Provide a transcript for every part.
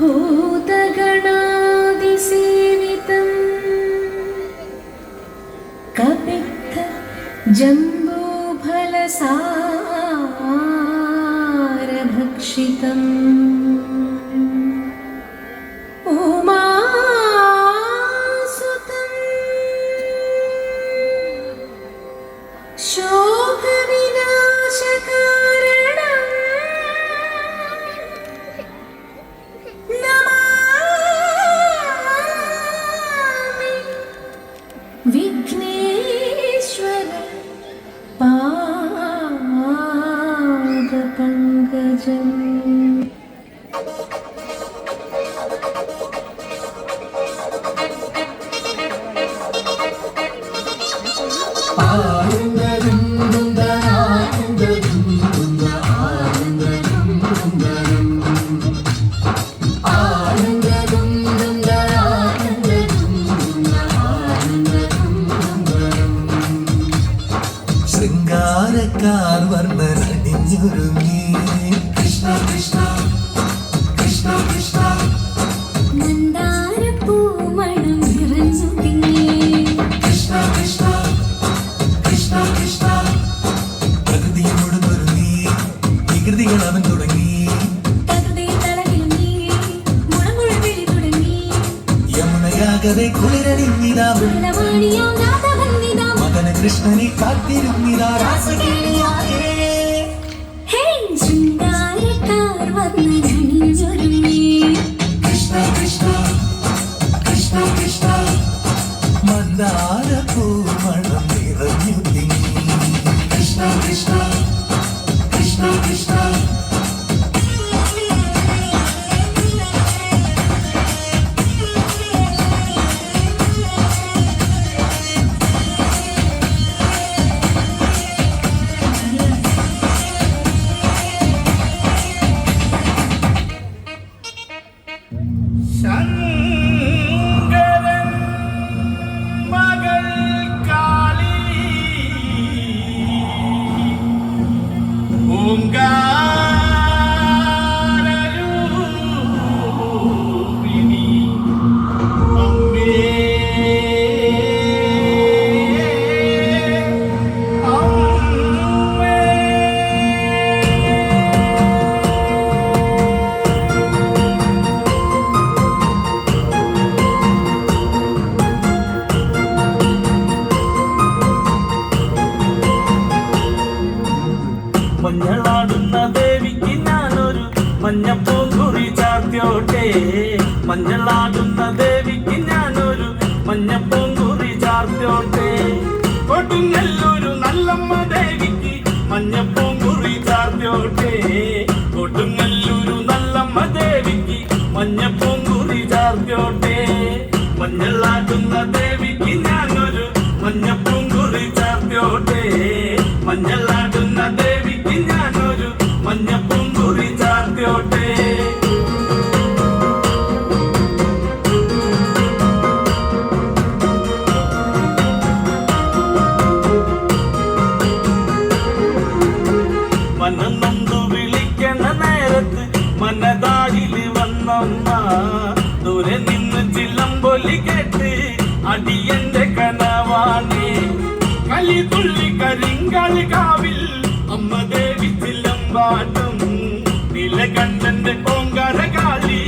भूतगणादिसेवितम् कपित्थ जम्बूफलसारभक्षितम् ശൃംഗാരക്കാർ കൃഷ്ണനെ കാത്തിരുന്നിതാ രാസകേളിയായേ ഹേ ശൃംഗാരക്കാർ വന്നണിഞ്ഞൊരുങ്ങി ചാർത്തിയോട്ടെ മഞ്ഞളാടുന്ന ദേവിക്ക് ഞാനൊരു മഞ്ഞപ്പൂങ്കുറി ചാർത്തിയോട്ടെ. കൊടുങ്ങല്ലൊരു നല്ലമ്മ ദേവിക്ക് മഞ്ഞപ്പൂങ്കുറി ചാർത്തിയോട്ടെ. കൊടുങ്ങല്ലൊരു നല്ലമ്മ ദേവിക്ക് മഞ്ഞപ്പൂങ്കുറി ചാർത്തിയോട്ടെ. മഞ്ഞളാടുന്ന ദേവിക്ക് ഞാനൊരു മഞ്ഞപ്പൂങ്കുറി ചാർത്തിയോട്ടെ. മഞ്ഞളാടുന്ന ദേവിക്ക് ഞാനൊരു മഞ്ഞപ്പൂങ്കുറി ചാർത്തിയോട്ടെ. അടിയന്റെ കനവാണേ. കലി തുള്ളി കരിങ്കാളി കാവിൽ അമ്മ ദേവി ചില്ലമ്പാട്ടും നിലകണ്ഠന്റെ ഓങ്കാര കാളി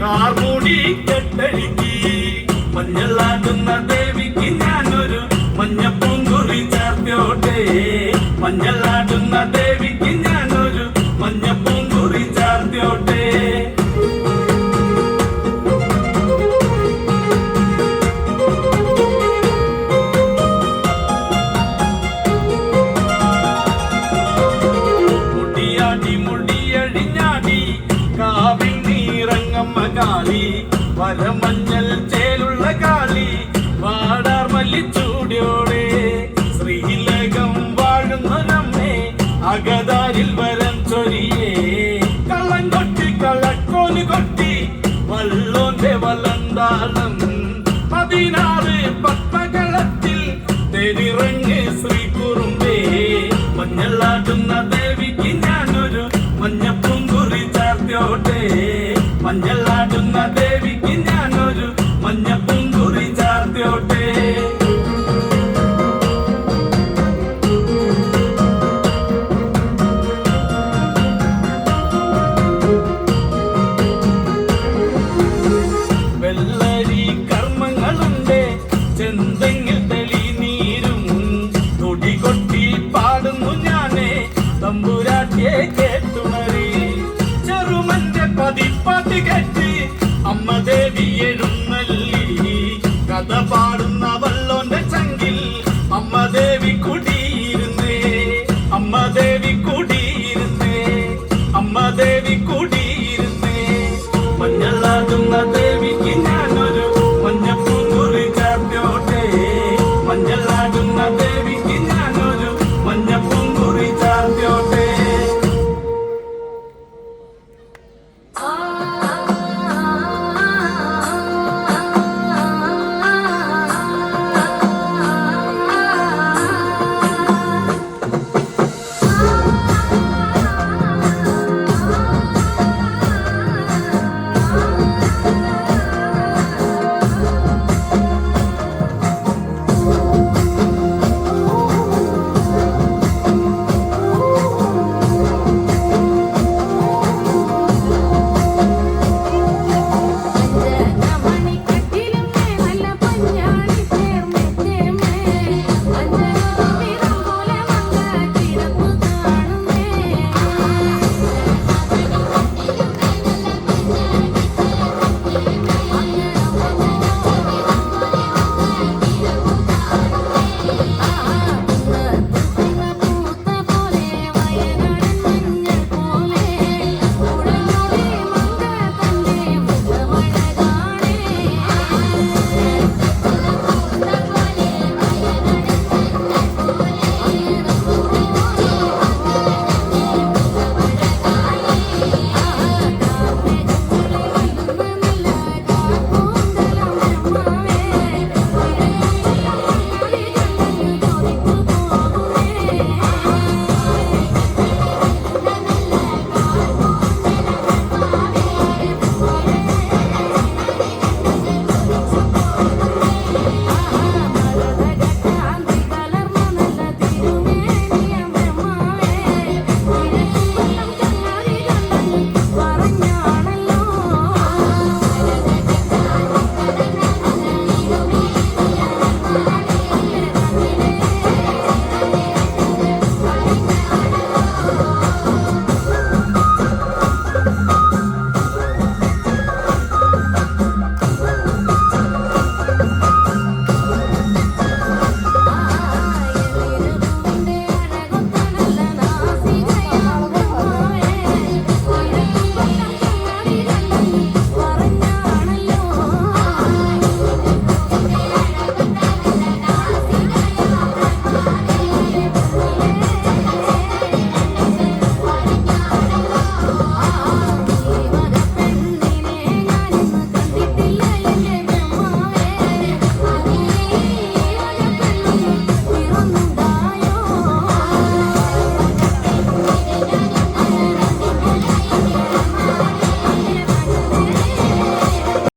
കാർമൂടി കെട്ടഴുകി. മഞ്ഞളാടുന്ന ദേവിക്ക് ഞാനൊരു മഞ്ഞപ്പൂങ്കുറി കാളി മരമഞ്ഞൽ ചേലുള്ള കാളി വാടാർ മല്ലിച്ചൂടിയോടെ ശ്രീലകം വാഴുന്നൊരമ്മേ അകതാരിൽ വരം ചൊരിയേ. കള്ളം കൊട്ടി കളക്കോൽ കൊട്ടി വള്ളോന്റെ വലന്താളം പാട്ട് കെട്ടി അമ്മ ദേവി എഴുന്നള്ളി. കഥ പാടുന്ന വള്ളോന്റെ ചങ്കിൽ അമ്മ ദേവി കുടിയിരുന്നേ. അമ്മ ദേവി കുടിയിരുന്നേ. അമ്മ ദേവി കുടിയിരുന്നേ. മഞ്ഞളാകുന്ന